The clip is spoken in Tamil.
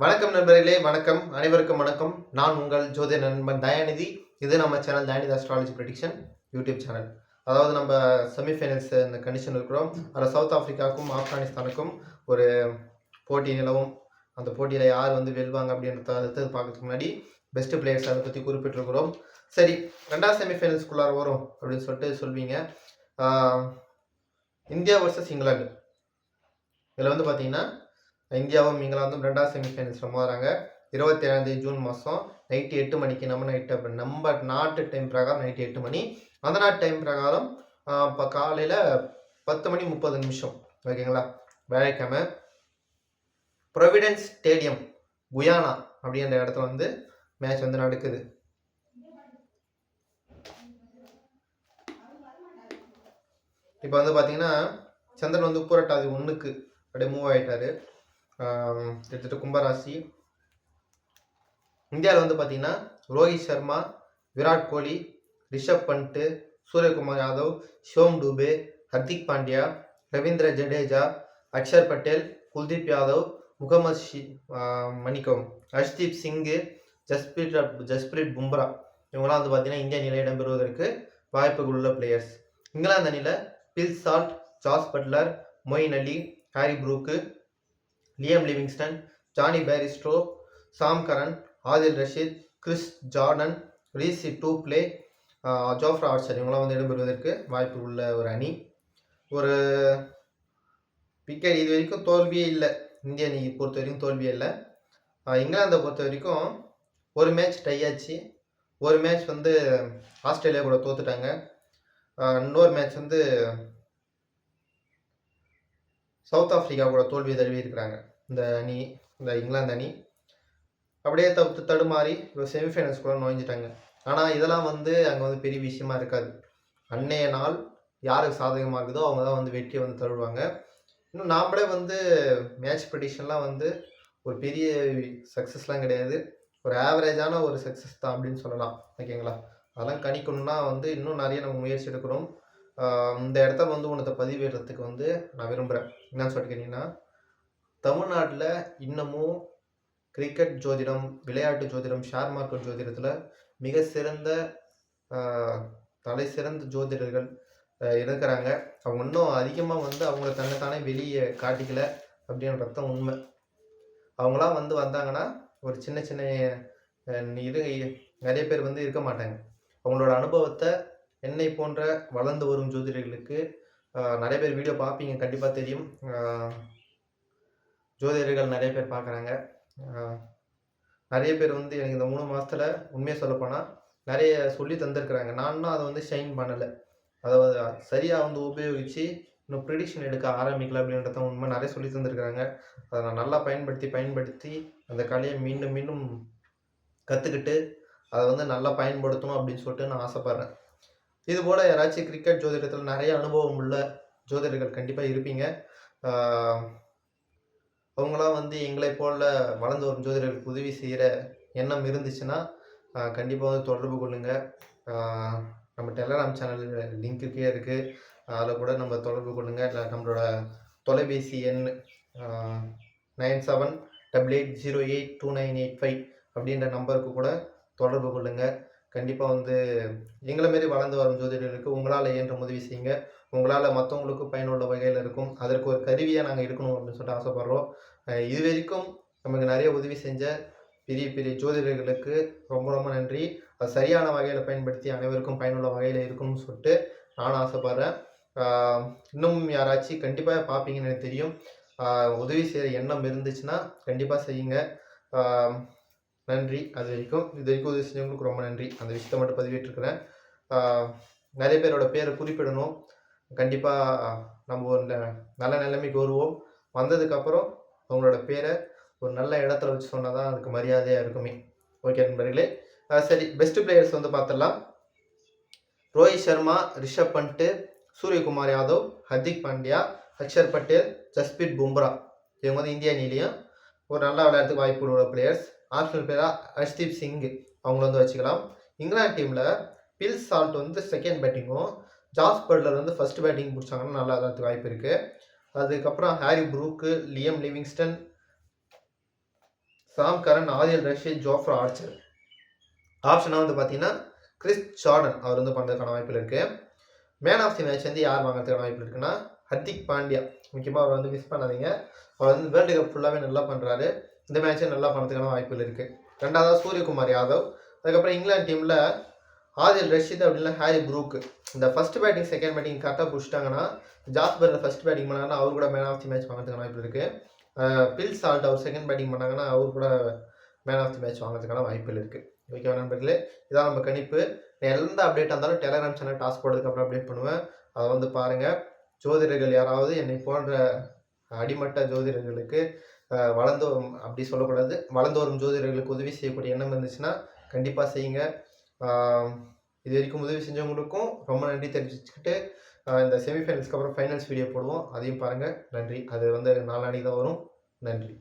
வணக்கம் நண்பர்களே வணக்கம். அனைவருக்கும் வணக்கம். நான் உங்கள் ஜோதிட நண்பன் தயாநிதி. இது நம்ம channel Dayanidhi astrology prediction YouTube channel. அதாவது நம்ம செமிஃபைனல்ஸ் இந்த கண்டிஷன் இருக்கிறோம். அதில் சவுத் ஆஃப்ரிக்காவுக்கும் ஆப்கானிஸ்தானுக்கும் ஒரு போட்டி நிலவும். அந்த போட்டியில் யார் வந்து வெல்வாங்க அப்படின்றத அடுத்தது பார்க்கறதுக்கு முன்னாடி பெஸ்ட் பிளேயர்ஸ் அதை பற்றி குறிப்பிட்டிருக்கிறோம். சரி ரெண்டாவது செமிஃபைனல்ஸ்குள்ளார வரும் அப்படின்னு சொல்லிட்டு சொல்வீங்க. India versus England. இதில் வந்து பார்த்தீங்கன்னா இந்தியாவும் இங்கிலாந்தும் ரெண்டாவது செமிஃபைனல்ஸில் மோதுறாங்க. இருபத்தி ஏழாந்தேதி ஜூன் மாதம் நைட்டு எட்டு மணிக்கு நம்ம நைட்டு நம்ம நாட்டு டைம் பிரகாரம் நைட்டு எட்டு மணி. அந்த நாட்டு டைம் பிரகாரம் இப்போ காலையில் பத்து மணி முப்பது நிமிஷம். ஓகேங்களா வேலைக்கிழமை ப்ரொவிடன்ஸ் ஸ்டேடியம் குயானா அப்படின்ற இடத்துல வந்து மேட்ச் வந்து நடக்குது. இப்போ வந்து பார்த்தீங்கன்னா சந்திரன் வந்து பூரட்டாதி ஒன்றுக்கு அப்படியே மூவ் ஆகிட்டாரு கிட்டத்தட்ட கும்பராசி. இந்தியாவில் வந்து பார்த்தீங்கன்னா ரோஹித் சர்மா விராட் கோலி ரிஷப் பண்ட்டு சூரியகுமார் யாதவ் ஷோம் டூபே ஹர்திக் பாண்டியா ரவீந்திர ஜடேஜா அக்ஷர் பட்டேல் குல்தீப் யாதவ் முகமது ஷி மணிக்கம் ஹர்ஷ்தீப் சிங்கு ஜஸ்பிரீட் ஜஸ்பிரீத் பும்ரா. இவங்களாம் வந்து பார்த்தீங்கன்னா இந்திய அணியில் இடம்பெறுவதற்கு வாய்ப்புகள் உள்ள பிளேயர்ஸ் இங்கிலாந்து அணியில் Phil Salt Jos Buttler Moeen Ali Harry Brook Liam Livingstone Jonny Bairstow Sam Curran Adil Rashid Chris Jordan Reece Topley Jofra Archer இவங்களாம் வந்து இடம்பெறுவதற்கு வாய்ப்பு உள்ள ஒரு அணி. ஒரு விக்கெட் இது வரைக்கும் தோல்வியே இல்லை. இந்திய அணி பொறுத்த வரைக்கும் தோல்வியே இல்லை. இங்கிலாந்தை பொறுத்த வரைக்கும் ஒரு மேட்ச் டை ஆச்சு. ஒரு மேட்ச் வந்து ஆஸ்திரேலியா கூட தோத்துட்டாங்க. இன்னொரு மேட்ச் வந்து சவுத் ஆஃப்ரிக்கா கூட தோல்வி தழுவி இருக்கிறாங்க. இந்த அணி இந்த இங்கிலாந்து அணி. அப்படியே தவிர்த்து தடுமாறி இப்போ செமிஃபைனல்ஸ் கூட நுழைஞ்சிட்டாங்க. ஆனால் இதெல்லாம் வந்து அங்கே வந்து பெரிய விஷயமா இருக்காது. அன்னைய நாள் யாருக்கு சாதகமாகுதோ அவங்க தான் வந்து வெற்றியை வந்து தழுவாங்க இன்னும் நாமளே வந்து மேட்ச் ப்ரெடிஷன்லாம் வந்து ஒரு பெரிய சக்ஸஸ்லாம் கிடையாது. ஒரு ஆவரேஜான ஒரு சக்ஸஸ் தான் அப்படின்னு சொல்லலாம். ஓகேங்களா அதெல்லாம் கணிக்கணும்னா வந்து இன்னும் நிறைய நம்ம முயற்சி எடுக்கிறோம். இந்த இடத்த வந்து உனத்தை பதிவிடுறதுக்கு வந்து நான் விரும்புகிறேன் என்னன்னு சொல்லிட்டு கேட்டிங்கன்னா தமிழ்நாட்டில் இன்னமும் கிரிக்கெட் ஜோதிடம் விளையாட்டு ஜோதிடம் ஷேர் மார்க்கெட் ஜோதிடத்தில் மிக சிறந்த தலை சிறந்த ஜோதிடர்கள் இருக்கிறாங்க. அவங்க இன்னும் அதிகமாக வந்து அவங்க தன்னைத்தானே வெளியே காட்டிக்கல அப்படின்றது தான் உண்மை. அவங்களாம் வந்து வந்தாங்கன்னா ஒரு சின்ன சின்ன இது நிறைய பேர் வந்து இருக்க மாட்டாங்க. அவங்களோட அனுபவத்தை என்னை போன்ற வளர்ந்து வரும் ஜோதிடர்களுக்கு நிறைய பேர் வீடியோ பார்ப்பீங்க. கண்டிப்பாக தெரியும். ஜோதிடர்கள் நிறைய பேர் பார்க்குறாங்க. நிறைய பேர் வந்து எனக்கு இந்த மூணு மாதத்தில் உண்மையை சொல்லப்போனால் நிறைய சொல்லி தந்திருக்கிறாங்க. நானும் அதை வந்து ஷைன் பண்ணலை. அதாவது சரியாக வந்து உபயோகித்து இன்னும் ப்ரிடிக்ஷன் எடுக்க ஆரம்பிக்கல அப்படின்றத உண்மை நிறைய சொல்லி தந்திருக்கிறாங்க. அதை நான் நல்லா பயன்படுத்தி பயன்படுத்தி அந்த கலையை மீண்டும் மீண்டும் கற்றுக்கிட்டு அதை வந்து நல்லா பயன்படுத்தணும் அப்படின்னு சொல்லிட்டு நான் ஆசைப்பட்றேன். இது போல் யாராச்சும் கிரிக்கெட் ஜோதிடத்தில் நிறைய அனுபவம் உள்ள ஜோதிடர்கள் கண்டிப்பாக இருப்பீங்க. அவங்களாம் வந்து எங்களை போல வளர்ந்து வரும் ஜோதிடர்களுக்கு உதவி செய்கிற எண்ணம் இருந்துச்சுன்னா கண்டிப்பாக வந்து தொடர்பு கொள்ளுங்கள் நம்ம டெலகிராம் சேனல் லிங்க் கீழே இருக்குது அதில் கூட நம்ம தொடர்பு கொள்ளுங்கள் இல்லை நம்மளோட தொலைபேசி எண் nine seven double eight zero eight two nine eight five அப்படின்ற நம்பருக்கு கூட தொடர்பு கொள்ளுங்கள் கண்டிப்பாக வந்து எங்களை மாரி வளர்ந்து வரும் ஜோதிடர்களுக்கு உங்களால் இயன்ற உதவி செய்யுங்க. உங்களால் மற்றவங்களுக்கும் பயனுள்ள வகையில் இருக்கும். அதற்கு ஒரு கருவியாக நாங்கள் இருக்கணும் அப்படின்னு சொல்லிட்டு ஆசைப்பட்றோம். இது வரைக்கும் நமக்கு நிறைய உதவி செஞ்ச பெரிய பெரிய ஜோதிடர்களுக்கு ரொம்ப ரொம்ப நன்றி. அது சரியான வகையில் பயன்படுத்தி அனைவருக்கும் பயனுள்ள வகையில் இருக்கும்னு சொல்லிட்டு நானும் ஆசைப்பட்றேன். இன்னமும் இன்னும் யாராச்சும் கண்டிப்பாக பார்ப்பீங்கன்னு எனக்கு தெரியும். உதவி செய்கிற எண்ணம் இருந்துச்சுன்னா கண்டிப்பாக செய்யுங்க. நன்றி. அது வரைக்கும் இது வரைக்கும் உதவி செஞ்சவங்களுக்கு ரொம்ப நன்றி. அந்த விஷயத்தை மட்டும் பதிவிட்டிருக்கிறேன் நிறைய பேரோட பேரை குறிப்பிடணும். கண்டிப்பாக நம்ம ஒரு ந- நல்ல நிலைமைக்கு வருவோம். வந்ததுக்கப்புறம் அவங்களோட பேரை ஒரு நல்ல இடத்துல வச்சு சொன்னால் தான் அதுக்கு மரியாதையாக இருக்குமே. ஓகே நண்பர்களே சரி பெஸ்ட் பிளேயர்ஸ் வந்து பார்த்துடலாம் ரோஹித் சர்மா ரிஷப் பண்ட்டு சூரியகுமார் யாதவ் ஹர்திக் பாண்டியா அக்ஷர் பட்டேல் ஜஸ்பிரீத் பும்ரா. இவங்க வந்து இந்திய அணிலையும் ஒரு நல்லா விளையாட்டுக்கு வாய்ப்பு உள்ள பிளேயர்ஸ் ஆப்ஷனல் பிளேயராக ஹர்ஷ்தீப் சிங். அவங்கள வந்து வச்சுக்கலாம். இங்கிலாந்து டீமில் பில் சால்ட் வந்து செகண்ட் பேட்டிங்கும் ஜாஸ் பட்லர் வந்து ஃபர்ஸ்ட் பேட்டிங் பிடிச்சாங்கன்னா நல்லா தான் வாய்ப்பு இருக்குது அதுக்கப்புறம் Harry Brook Liam Livingstone Sam Curran Adil Rashid Jofra Archer. ஆப்ஷனாக வந்து பார்த்தீங்கன்னா கிறிஸ் ஜார்டன் அவர் வந்து பண்ணுறதுக்கான வாய்ப்பில் இருக்குது மேன் ஆஃப் தி மேட்ச் வந்து யார் வாங்குறதுக்கான வாய்ப்பு இருக்குன்னா ஹர்திக் பாண்டியா. முக்கியமாக அவர் வந்து மிஸ் பண்ணாதீங்க. அவர் வந்து வேர்ல்டு கப் ஃபுல்லாகவே நல்லா பண்ணுறாரு இந்த மேட்ச்சை நல்லா பண்ணுறதுக்கான வாய்ப்புகள் இருக்குது ரெண்டாவதாக சூரியகுமார் யாதவ். அதுக்கப்புறம் இங்கிலாந்து டீமில் ஆதில் ரஷீத் அப்படின்னா ஹாரி ப்ரூக்கு இந்த ஃபர்ஸ்ட் பேட்டிங் செகண்ட் பேட்டிங் கரெக்டாக பிடிச்சிட்டாங்கன்னா ஜாஸ்பர் ஃபர்ஸ்ட் பேட்டிங் பண்ணாங்கன்னா அவர் கூட மேன் ஆஃப் தி மேட்ச் வாங்குறதுக்கான வாய்ப்பு இருக்குது பில் சால்ட் அவர் செகண்ட் பேட்டிங் பண்ணாங்கன்னா அவர் கூட மேன் ஆஃப் தி மேட்ச் வாங்குறதுக்கான வாய்ப்புகள் இருக்குது ஓகேவா நண்பர்களே? இதான் நம்ம கணிப்பு. நான் எந்த அப்டேட்டாக இருந்தாலும் டெலகிராம் சேனல் டாஸ்க் போடுறதுக்கப்புறம் அப்டேட் பண்ணுவேன். அதை வந்து பாருங்கள் ஜோதிடர்கள் யாராவது என்னை போன்ற அடிமட்ட ஜோதிடர்களுக்கு வளர்ந்து வரும்- அப்படி சொல்லக்கூடாது வளர்ந்து வரும் ஜோதிடர்களுக்கு உதவி செய்யக்கூடிய எண்ணம் இருந்துச்சுன்னா கண்டிப்பாக செய்யுங்க. இது வரைக்கும் உதவி செஞ்சவங்களுக்கும் ரொம்ப நன்றி தெரிவிச்சுக்கிட்டு இந்த செமிஃபைனல்ஸ்க்கு அப்புறம் ஃபைனல்ஸ் வீடியோ போடுவோம். அதையும் பாருங்கள் நன்றி. அது வந்து நாளானிக்கு தான் வரும். நன்றி.